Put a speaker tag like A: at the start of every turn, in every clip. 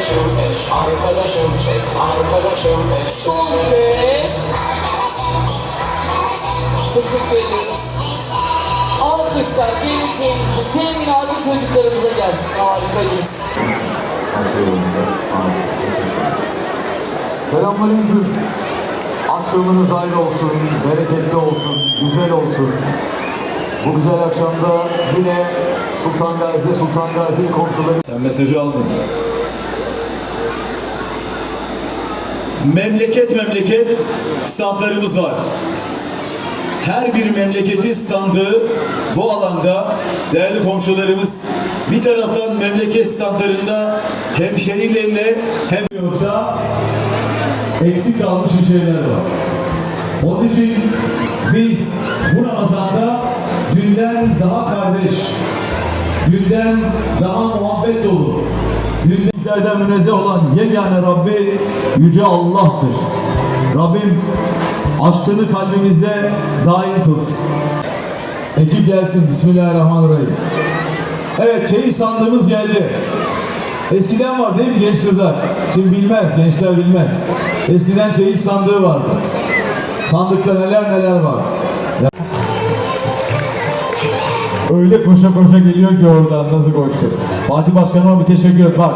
A: Arkadaşım arkadaşım arkadaşım
B: kez. Teşekkür ediyoruz. Alkışlar geleceğimizin teminatı çocuklarımıza gelsin. Harikayız.
C: Selamünaleyküm. Akşamınız hayırlı olsun, bereketli olsun, güzel olsun. Bu güzel akşamda yine Sultan Gazi, Sultan Gazi komşuları... Sen mesajı aldın.
D: Memleket memleket standlarımız var. Her bir memleketin standı bu alanda değerli komşularımız bir taraftan memleket standlarında hemşerilerle hem yoksa eksik kalmış şeyler var. Onun için biz bu Ramazan'da dünden daha kardeş, dünden daha muhabbet dolu, dünden münezzeh olan yegane Rabbi Yüce Allah'tır. Rabbim aşkını kalbimizde daim kılsın. Ekip gelsin. Bismillahirrahmanirrahim. Evet çeyiz sandığımız geldi. Eskiden var değil mi genç kızlar? Şimdi bilmez, gençler bilmez. Eskiden çeyiz sandığı vardı. Sandıkta neler neler var. Öyle koşa koşa geliyor ki oradan nasıl koştu. Fatih Başkanıma bir teşekkür et. Bak,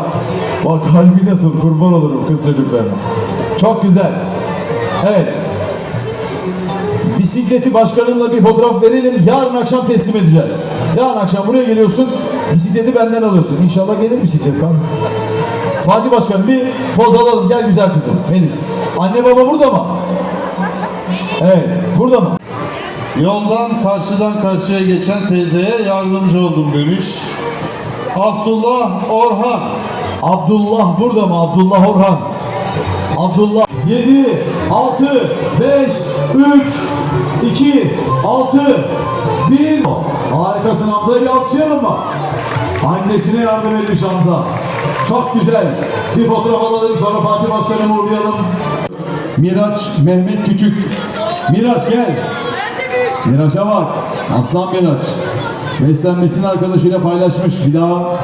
D: bak kalbi nasıl kurban olurum kız çocuklarına. Çok güzel. Evet. Bisikleti başkanımla bir fotoğraf verelim. Yarın akşam teslim edeceğiz. Yarın akşam buraya geliyorsun. Bisikleti benden alıyorsun. İnşallah gelir bisiklet kan. Fatih Başkan bir poz alalım. Gel güzel kızım. Melis. Anne baba burada mı? Evet. Burada mı?
E: Yoldan karşıdan karşıya geçen teyzeye yardımcı oldum demiş. Abdullah Orhan.
C: Abdullah burada mı? Abdullah Orhan. Abdullah 7, 6, 5, 3, 2, 6, 1. Harikasın Hamza'yı bir alkışlayalım mı? Annesine yardım etmiş Hamza. Çok güzel. Bir fotoğraf alalım sonra Fatih Başkan'ı uğurlayalım. Miraç Mehmet Küçük. Miraç gel. Miraç'a bak. Aslan Miraç. Beslenmesini arkadaşıyla paylaşmış. Bir daha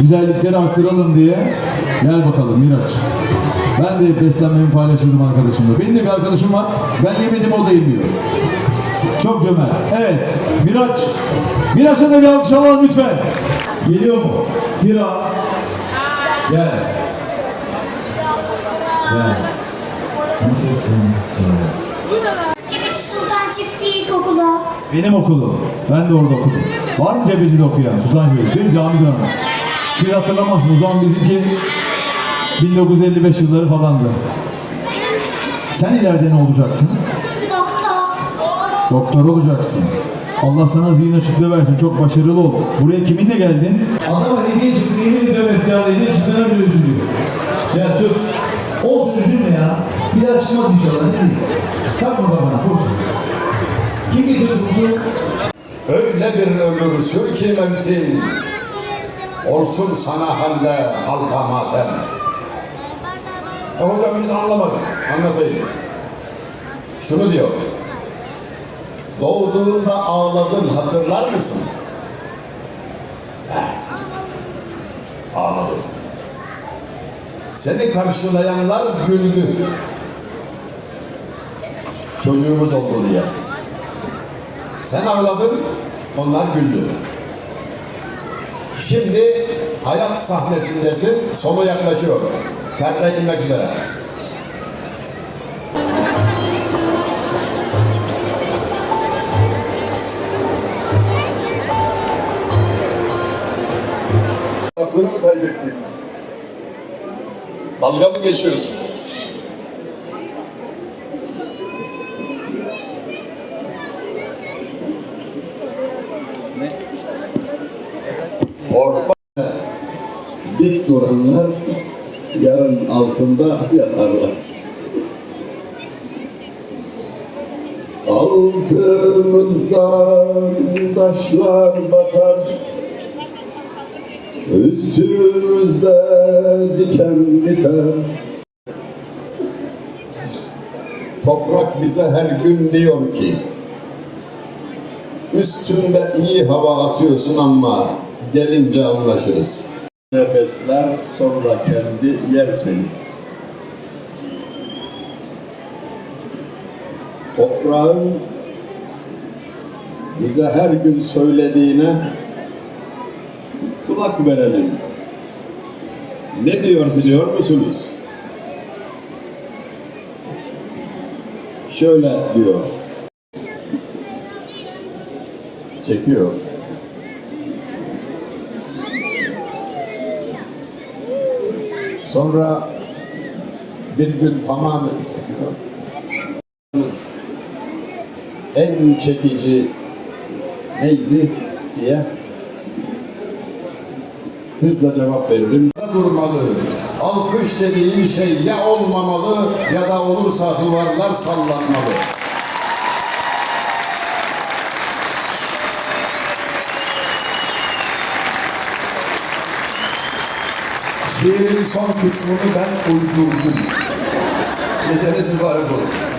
C: güzellikleri arttıralım diye. Gel bakalım Miraç. Ben de beslenmemi paylaşırdım arkadaşımla. Benim de bir arkadaşım var. Ben yemedim o da yemiyor. Çok cömert. Evet. Miraç. Miraç'a da bir alkış alalım lütfen. Geliyor mu? Kira. Gel. Gel. Nasılsın?
F: İlkokulu.
C: Benim okulum. Ben de orada okudum. Var mı Cebeci'de okuyan? Sultancı'da değil mi? Cami dönemi. Siz hatırlamazsınız. O zaman bizimki 1955 yılları falandı. Sen ileride ne olacaksın?
F: Doktor.
C: Doktor olacaksın. Allah sana zihin açıklığı versin. Çok başarılı ol. Buraya kiminle geldin? Adama hediye çıktı. Yemin ediyorum efkarla. Hediye çıktığına bile üzülüyor. Ya dur. Olsun üzülme ya. Bir daha çıkmaz inşallah. Ne diyeyim? Takma kafana. Koş. Kim getirdi bunu?
G: Öyle bir ömür sür ki mevtin Olsun sana halle halka matem. E hocam biz anlamadık anlatayım. Şunu diyor. Doğduğunda ağladın hatırlar mısın? Eh, ağladım. Seni karşılayanlar güldü. Çocuğumuz oldu diye sen ağladın, onlar güldü. Şimdi hayat sahnesindesin, sonu yaklaşıyor. Perde inmek üzere. Aklını mı kaybettin? Dalga mı geçiyorsun? Orman dik duranlar yarın altında yatarlar. Altımızdan taşlar batar. Üstümüzde diken biter. Toprak bize her gün diyor ki Üstünde iyi hava atıyorsun ama gelince anlaşırız. besler sonra kendi yer seni. Toprağın bize her gün söylediğine kulak verelim. Ne diyor biliyor musunuz? Şöyle diyor. Çekiyor. Sonra bir gün tamamen çekiyor. En çekici neydi diye hızla cevap veririm. Durmalı. Alkış dediğim şey ya olmamalı ya da olursa duvarlar sallanmalı. Şiirin son kısmını ben uydurdum. Geceniz mübarek olsun.